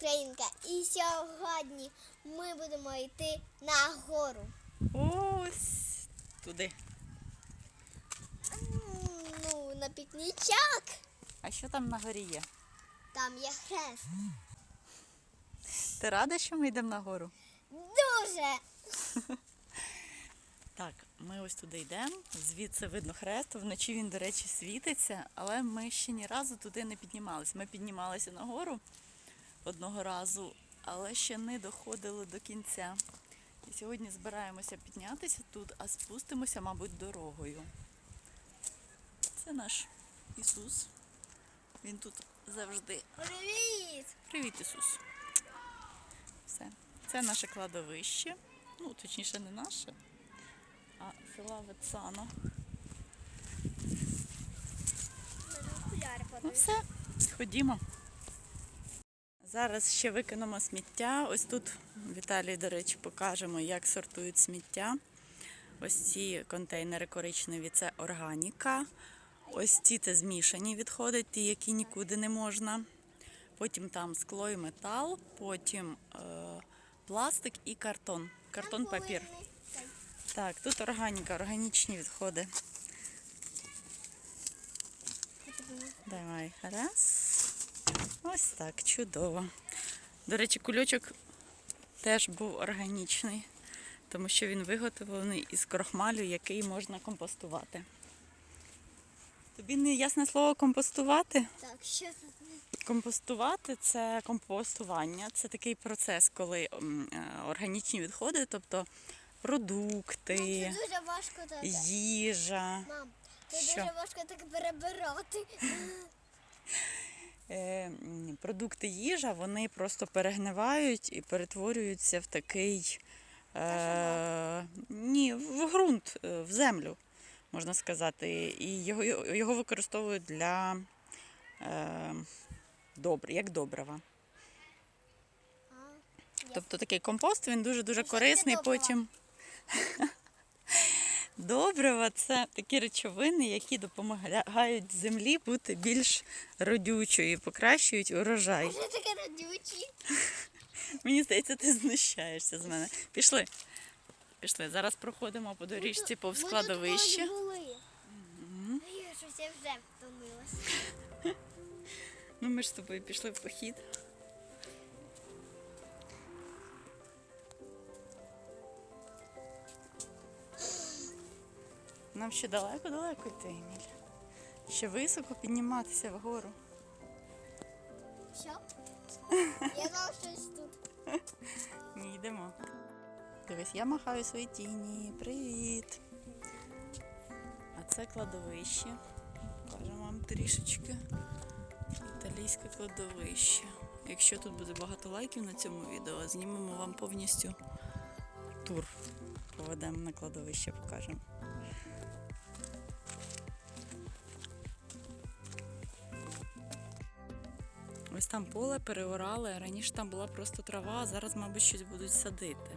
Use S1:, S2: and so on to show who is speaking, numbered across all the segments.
S1: Українка. І сьогодні ми будемо йти на гору.
S2: Ось туди.
S1: Ну, на пікнічок.
S2: А що там на горі є?
S1: Там є хрест.
S2: Ти рада, що ми йдемо на гору?
S1: Дуже.
S2: Так, ми ось туди йдемо. Звідси видно хрест. Вночі він, до речі, світиться, але ми ще ні разу туди не піднімалися. Ми піднімалися на гору одного разу, але ще не доходили до кінця. І сьогодні збираємося піднятися тут, а спустимося, мабуть, дорогою. Це наш Ісус. Він тут завжди.
S1: Привіт!
S2: Привіт, Ісус. Все. Це наше кладовище. Ну, точніше, не наше, а села Вецано. Ну все, ходімо. Зараз ще викинемо сміття. Ось тут Віталій, до речі, покажемо, як сортують сміття. Ось ці контейнери коричневі це органіка. Ось ці це змішані відходи, ті, які нікуди не можна. Потім там скло і метал, потім е, пластик і картон. Картон, папір. Так, тут органіка, органічні відходи. Давай, раз. Ось так, чудово. До речі, кульочок теж був органічний, тому що він виготовлений із крохмалю, який можна компостувати. Тобі не ясне слово компостувати?
S1: Так, що тут?
S2: Компостувати це компостування. Це такий процес, коли е, органічні відходи, тобто продукти,
S1: Це дуже важко так.
S2: їжа.
S1: Мам, це
S2: Що?
S1: дуже важко так перебирати.
S2: е, продукти їжа, вони просто перегнивають і перетворюються в такий е, ні, в ґрунт, е, в землю, можна сказати. І його, його використовують для е, добр, як добрива. Тобто такий компост він дуже-дуже
S1: що
S2: корисний. Потім добрива це такі речовини, які допомагають землі бути більш родючою і покращують урожай.
S1: Що таке родючий?
S2: Мені здається, ти знущаєшся з мене. Пішли. Пішли. Зараз проходимо по доріжці повз складовище.
S1: А щось я вже втомилась.
S2: Ну, ми ж з тобою пішли в похід. Нам ще далеко-далеко йти, Еміль. Ще високо підніматися вгору.
S1: Що? Я знала щось тут.
S2: Ні, йдемо. Дивись, я махаю свої тіні. Привіт. А це кладовище. Покажемо вам трішечки. Італійське кладовище. Якщо тут буде багато лайків на цьому відео, знімемо вам повністю тур. Поведемо на кладовище, покажемо. Там поле переорали. Раніше там була просто трава, а зараз, мабуть, щось будуть садити.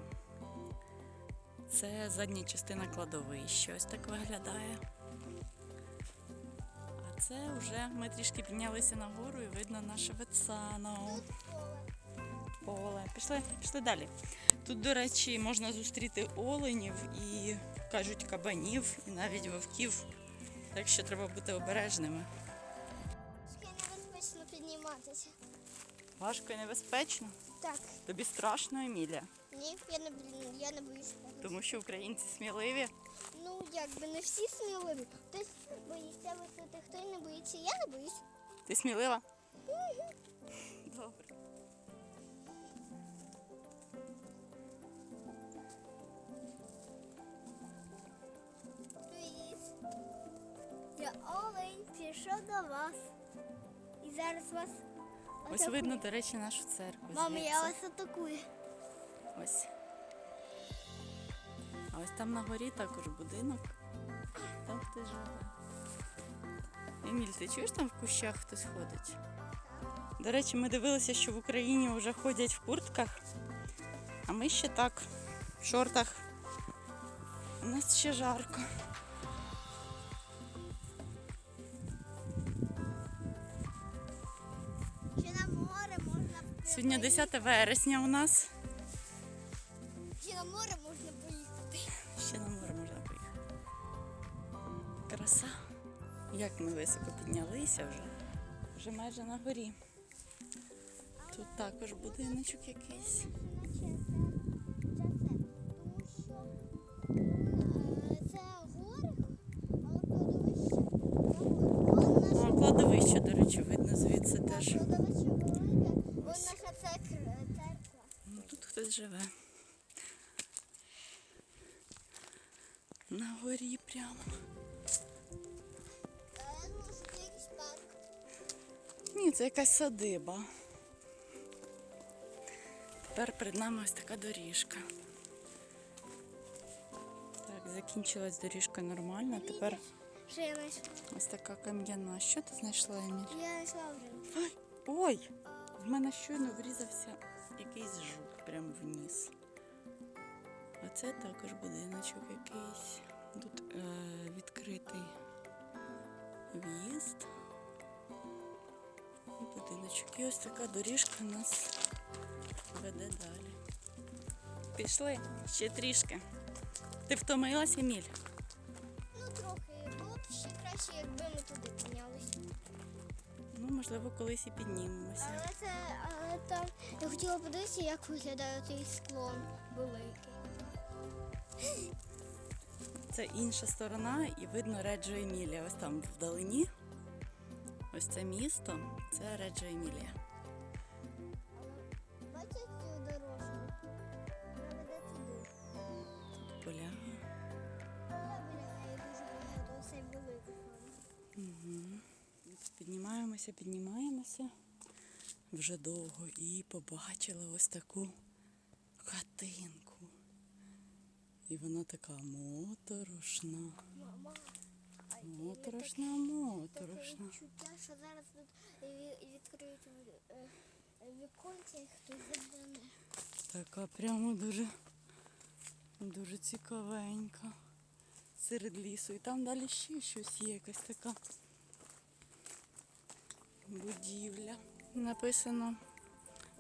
S2: Це задня частина кладовища. Ось так виглядає. А це вже ми трішки піднялися нагору і видно наше Вецано. Поле. Пішли, пішли далі. Тут, до речі, можна зустріти оленів і кажуть кабанів, і навіть вовків. Так що треба бути обережними. Важко і небезпечно.
S1: Так.
S2: Тобі страшно, Емілія,
S1: Ні, я не, я не боюсь.
S2: тому що українці сміливі.
S1: Ну, якби не всі сміливі. Хтось боїться висоти, хто не боїться. Я не боюсь.
S2: Ти смілива? Добре.
S1: Я Олень пішов до вас. І зараз вас
S2: Ось видно, до речі, нашу церкву.
S1: Мама, я вас атакую.
S2: Ось. А ось там на горі також будинок. Там хтось живе. Еміль, ти чуєш там в кущах хтось ходить? До речі, ми дивилися, що в Україні вже ходять в куртках, а ми ще так, в шортах. У нас ще жарко. 10 вересня у нас.
S1: Ще на море можна поїхати.
S2: Ще на море можна поїхати. Краса. Як ми високо піднялися вже. Вже майже на горі. Тут також будиночок якийсь. На горі прямо. Ні, це якась садиба. Тепер перед нами ось така доріжка. Так, закінчилась доріжка нормально. Тепер
S1: Що я знайшла?
S2: ось така кам'яна. Що ти знайшла, Еміль?
S1: Я знайшла вже.
S2: Ой! В мене щойно врізався якийсь жук прямо в ніс. А це також будиночок якийсь. Тут е, відкритий в'їзд. І будиночок. І ось така доріжка нас веде далі. Пішли ще трішки. Ти втомилась, Еміль?
S1: Ну трохи. Було б ще краще, якби ми туди піднялися.
S2: Ну, можливо, колись і піднімемося.
S1: Але це, але там я хотіла подивитися, як виглядає цей склон великий.
S2: Це інша сторона, і видно Реджо Емілія. Ось там вдалині. Ось це місто, це Реджо Емілія.
S1: Бачите цю дорожку? Вона веде туди.
S2: Поля.
S1: Але біля неї дуже багато оцей великий.
S2: Угу. Піднімаємося, піднімаємося вже довго і побачили ось таку хатинку. І вона така моторошна. Моторошна, моторошна.
S1: відчуття, що зараз тут відкриють віконці і хтось загляне.
S2: Така прямо дуже, дуже цікавенька. Серед лісу. І там далі ще щось є, якась така будівля. Написано,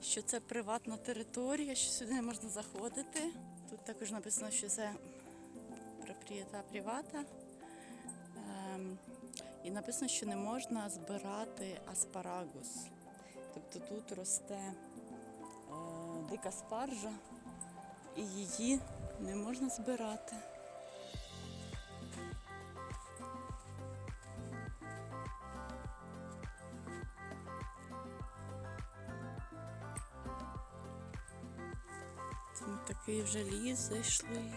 S2: що це приватна територія, що сюди не можна заходити. Тут також написано, що це пропрієта привата. Ем, і написано, що не можна збирати аспарагус. Тобто тут росте е, дика спаржа, і її не можна збирати. Такий вже ліс зайшли.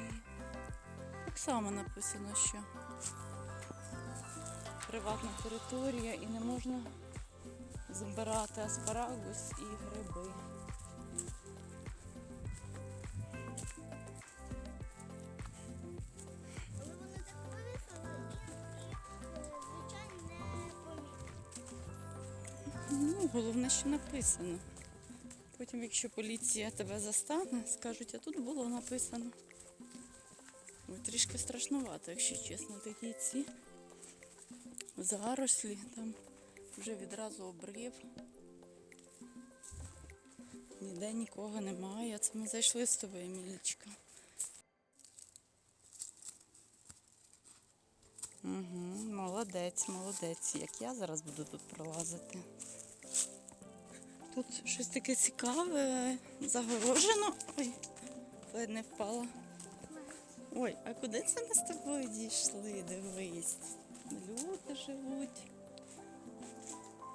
S2: Так само написано, що приватна територія і не можна збирати аспарагус і гриби. Ну, головне, що написано. Потім, якщо поліція тебе застане, скажуть, а тут було написано. Ой, трішки страшнувато, якщо чесно, такі ці зарослі, там вже відразу обрив. Ніде нікого немає. Це ми зайшли з тобою, Емілічка. Угу, молодець, молодець. Як я зараз буду тут пролазити. Тут щось таке цікаве, загорожено. Ой, ледь не впала. Ой, а куди це ми з тобою дійшли? Дивись. Люди живуть.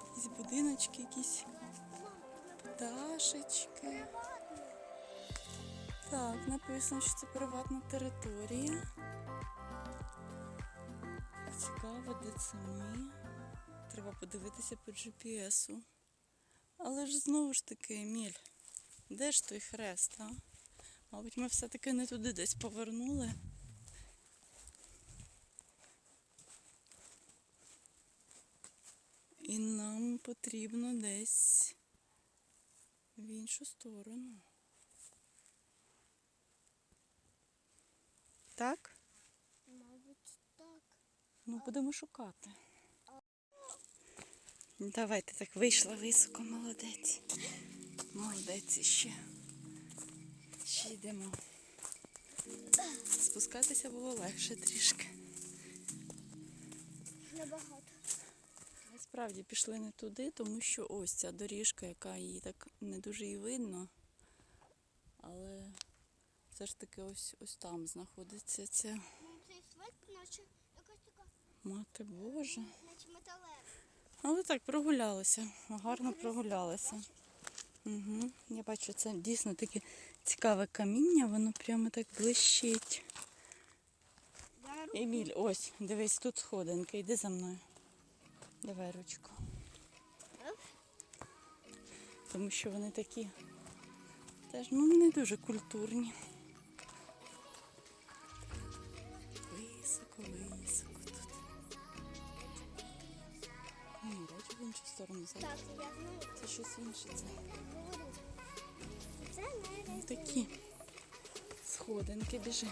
S2: Якісь будиночки, якісь пташечки. Так, написано, що це приватна територія. Цікаво, де це ми. Треба подивитися по GPS-у. Але ж знову ж таки, Еміль, де ж той хрест, а? Мабуть, ми все-таки не туди десь повернули. І нам потрібно десь в іншу сторону. Так?
S1: Мабуть, так.
S2: Ну, будемо шукати. Давай, ти так вийшла високо, молодець. Молодець ще. Ще йдемо. Спускатися було легше трішки.
S1: Набагато.
S2: Насправді пішли не туди, тому що ось ця доріжка, яка її так не дуже і видно. Але все ж таки ось ось там знаходиться ця
S1: Ну,
S2: мати Божа.
S1: наче металева.
S2: Але так прогулялися, гарно прогулялися. Угу. Я бачу, це дійсно таке цікаве каміння, воно прямо так блищить. Еміль, ось, дивись, тут сходинки, йди за мною. Давай ручку. Тому що вони такі теж ну, не дуже культурні. В іншу сторону зараз.
S1: Так, я знаю,
S2: Це щось інше. Це.
S1: Це не
S2: такі сходинки біжи.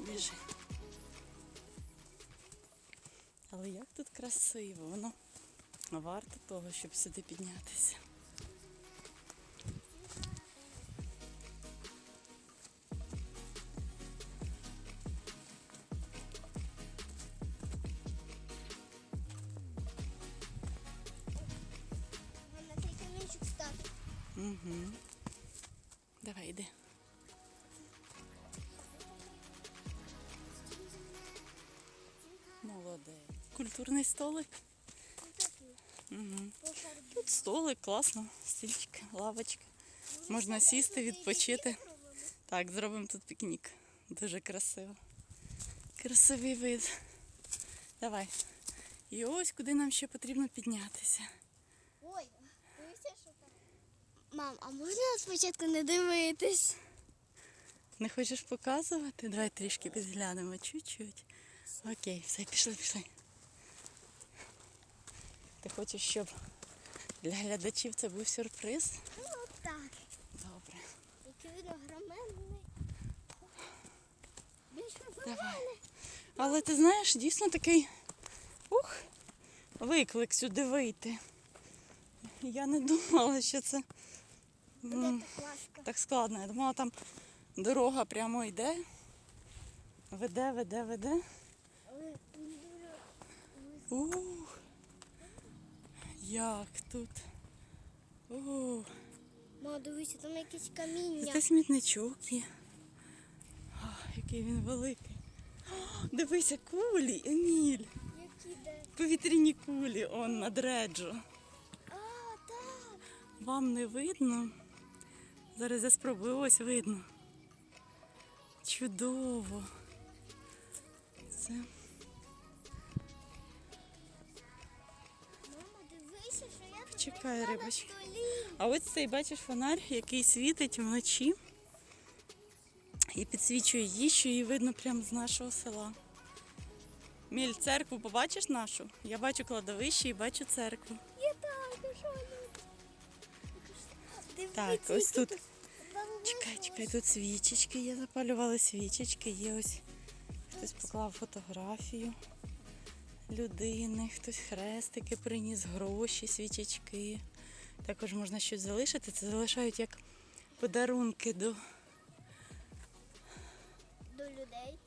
S2: Біжи. Але як тут красиво, воно варто того, щоб сюди піднятися. Угу. Давай, йди. Молодець. Культурний столик. Угу. Тут столик, класно, стільчики, лавочки. Можна сісти, відпочити. Так, зробимо тут пікнік. Дуже красиво. Красивий вид. Давай. І ось куди нам ще потрібно піднятися.
S1: Ой, дивися, що там. Мам, а можна спочатку не дивитись?
S2: Не хочеш показувати? Давай трішки підглянемо чуть-чуть. Окей, все, пішли, пішли. Ти хочеш, щоб для глядачів це був сюрприз?
S1: Ну так.
S2: Добре.
S1: Який він огроменний. Більше за
S2: Давай.
S1: мене.
S2: Але ти знаєш, дійсно такий ух, виклик сюди вийти. Я не думала, що це
S1: Буде так ласка.
S2: так складно. Я думала, там дорога прямо йде. Веде, веде, веде. Ух, як тут. Ух,
S1: Ма, дивися, там якесь каміння.
S2: це смітничок є. О, який він великий. О, дивися, кулі, Еміль.
S1: Які де?
S2: Повітряні кулі, он над реджо.
S1: А, так.
S2: Вам не видно? Зараз я спробую, ось видно. Чудово. Це Чекай, рибочка. А ось цей бачиш фонарь, який світить вночі і підсвічує її, що її видно прямо з нашого села. Міль, церкву побачиш нашу? Я бачу кладовище і бачу церкву.
S1: Так,
S2: ось тут. Чекай, чекай, тут свічечки є, запалювали свічечки, є ось. Хтось поклав фотографію людини, хтось хрестики приніс, гроші, свічечки. Також можна щось залишити. Це залишають як подарунки до
S1: До людей.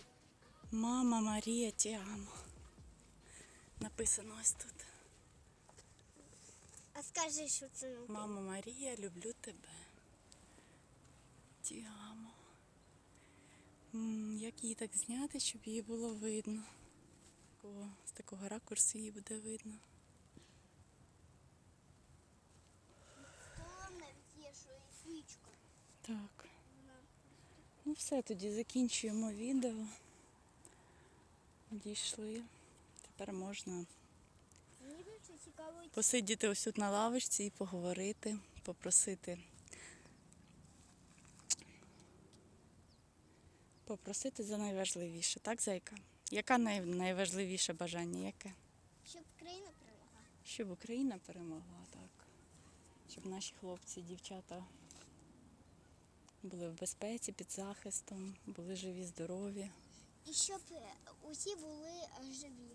S2: Мама Марія Тіамо. Написано ось тут.
S1: А скажи, що це
S2: Мама Марія, люблю тебе. Тіамо. Як її так зняти, щоб її було видно? Такого, з такого ракурсу її буде видно.
S1: Є, що і свічка.
S2: Так. Ну все, тоді закінчуємо відео. Дійшли. Тепер можна посидіти ось тут на лавочці і поговорити, попросити. Попросити за найважливіше, так, зайка? Яка най... найважливіше бажання? Яке?
S1: щоб країна перемогла.
S2: Щоб Україна перемогла, так. Щоб наші хлопці, дівчата були в безпеці, під захистом, були живі, здорові.
S1: І щоб е, усі були е, живі.